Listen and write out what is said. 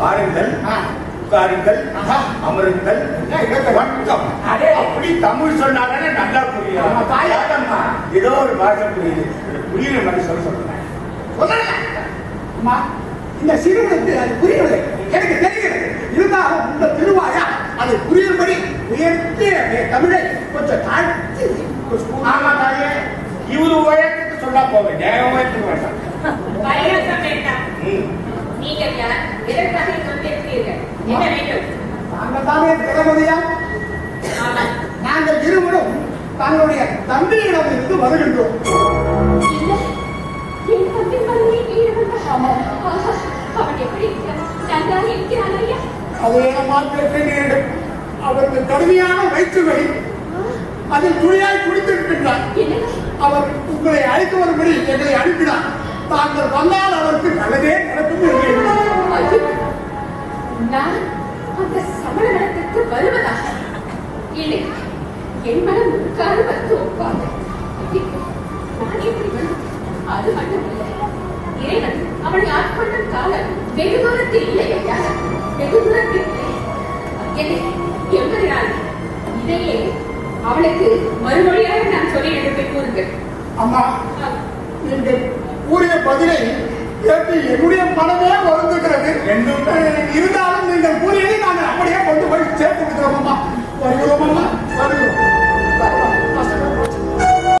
வாருங்கள். உட்காருங்கள். அமருங்கள். வணக்கம். அப்படி தமிழ் சொன்னாதானே நல்லா புரியும். ஏதோ ஒரு பாஷை புரியுது. புரியுற மாதிரி சொல்ல சொல்றேன் இந்த சிறுவனுக்கு அது புரியவில்லை. எனக்கு தெரிகிறது. இருந்தாலும் இந்த திருவாயா அது புரியும்படி உயர்த்தி தமிழை கொஞ்சம் தாழ்த்தி ஆமா தாயே. இவரு உயரத்துக்கு சொன்னா போங்க நேரம் உயரத்துக்கு வேண்டாம் என்ன வேண்டும் நாங்கள் தானே திறமதியா நாங்கள். இருவரும் தங்களுடைய தந்தையிடம் இருந்து வருகின்றோம் அவருக்கு கடுமையான வயிற்று வலி அதில் துணியாய் குடித்திருக்கின்றார் அவர் உங்களை அழைத்து வரும்படி எங்களை அனுப்பினார். தாங்கள் வந்தால் அவருக்கு நல்லதே நான் அந்த சமண மடத்திற்கு வருவதாக. இல்லை என் மனம் உட்கார வந்து ஒப்பாங்க நான் எப்படி அது மட்டுமில்லை. இறைவன் அவனை ஆட்கொண்ட காலம் வெகு தூரத்தில் இல்லை ஐயா வெகு தூரத்தில் இல்லை. என்னை இதையே அவளுக்கு மறுமொழியாக நான் சொல்லி எடுப்பை கூறுங்கள். அம்மா நீங்கள் கூறிய பதிலை கேட்டு என்னுடைய மனமே வருந்துகிறது. ரெண்டும் அஹ்,